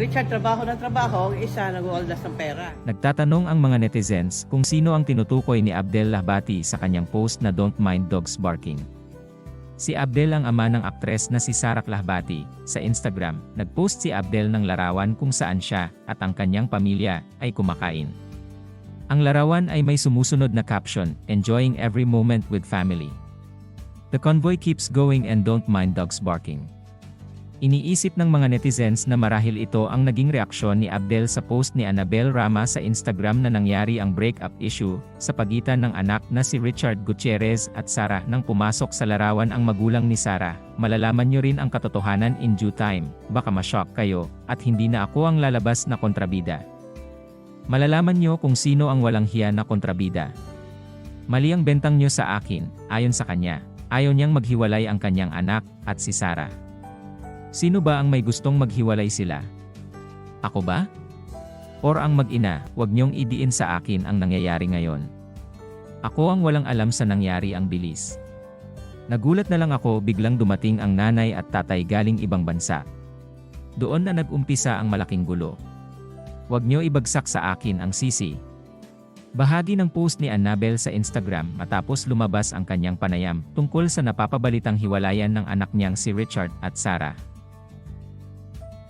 Richard, trabaho ng trabaho, isa nag-uoldas ng pera. Nagtatanong ang mga netizens kung sino ang tinutukoy ni Abdel Lahbati sa kanyang post na Don't Mind Dogs Barking. Si Abdel ang ama ng aktres na si Sarak Lahbati. Sa Instagram, nagpost si Abdel ng larawan kung saan siya at ang kanyang pamilya ay kumakain. Ang larawan ay may sumusunod na caption, Enjoying every moment with family. The convoy keeps going and don't mind dogs barking. Iniisip ng mga netizens na marahil ito ang naging reaksyon ni Abdel sa post ni Annabel Rama sa Instagram na nangyari ang breakup issue sa pagitan ng anak na si Richard Gutierrez at Sarah nang pumasok sa larawan ang magulang ni Sarah. Malalaman nyo rin ang katotohanan in due time, baka ma-shock kayo, at hindi na ako ang lalabas na kontrabida. Malalaman nyo kung sino ang walang hiya na kontrabida. Mali ang bentang nyo sa akin, ayon sa kanya. Ayaw niyang maghiwalay ang kanyang anak at si Sarah. Sino ba ang may gustong maghiwalay sila? Ako ba? Or ang mag-ina, wag niyong idiin sa akin ang nangyayari ngayon. Ako ang walang alam sa nangyari ang bilis. Nagulat na lang ako biglang dumating ang nanay at tatay galing ibang bansa. Doon na nag-umpisa ang malaking gulo. Huwag niyo ibagsak sa akin ang sisi. Bahagi ng post ni Annabel sa Instagram matapos lumabas ang kanyang panayam tungkol sa napapabalitang hiwalayan ng anak niyang si Richard at Sarah.